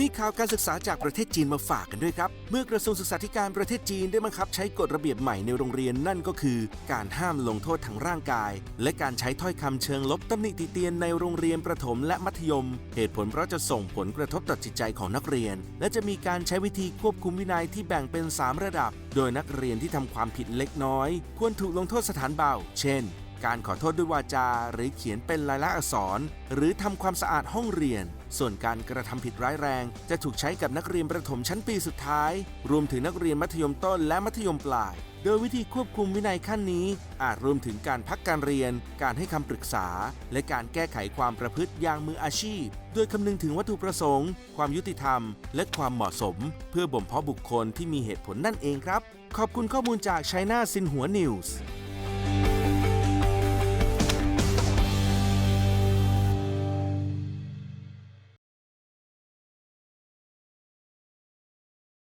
มีข่าวการศึกษาจากประเทศจีนมาฝากกันด้วยครับ เมื่อกระทรวงศึกษาธิการประเทศจีนได้บังคับใช้กฎระเบียบใหม่ในโรงเรียนนั่นก็คือ การห้ามลงโทษทางร่างกาย และการใช้ถ้อยคำเชิงลบตำหนิติเตียนในโรงเรียนประถมและมัธยม เหตุผลเพราะจะส่งผลกระทบต่อจิตใจของนักเรียน และจะมีการใช้วิธีควบคุมวินัยที่แบ่งเป็น 3 ระดับ โดยนักเรียนที่ทำความผิดเล็กน้อย ควรถูกลงโทษสถานเบา เช่น การขอโทษด้วยวาจา หรือเขียนเป็นลายลักษณ์อักษร หรือทำความสะอาดห้องเรียน ส่วนการกระทำผิดร้ายแรง จะถูกใช้กับนักเรียนประถมชั้นปีสุดท้าย รวมถึงนักเรียนมัธยมต้นและมัธยมปลาย โดยวิธีควบคุมวินัยขั้นนี้ อาจรวมถึงการพักการเรียน การให้คำปรึกษา และการแก้ไขความประพฤติอย่างมืออาชีพ โดยคำนึงถึงวัตถุประสงค์ ความยุติธรรม และความเหมาะสม เพื่อบ่มเพาะบุคคลที่มีเหตุผลนั่นเองครับ ขอบคุณข้อมูลจาก China ซินหัวนิวส์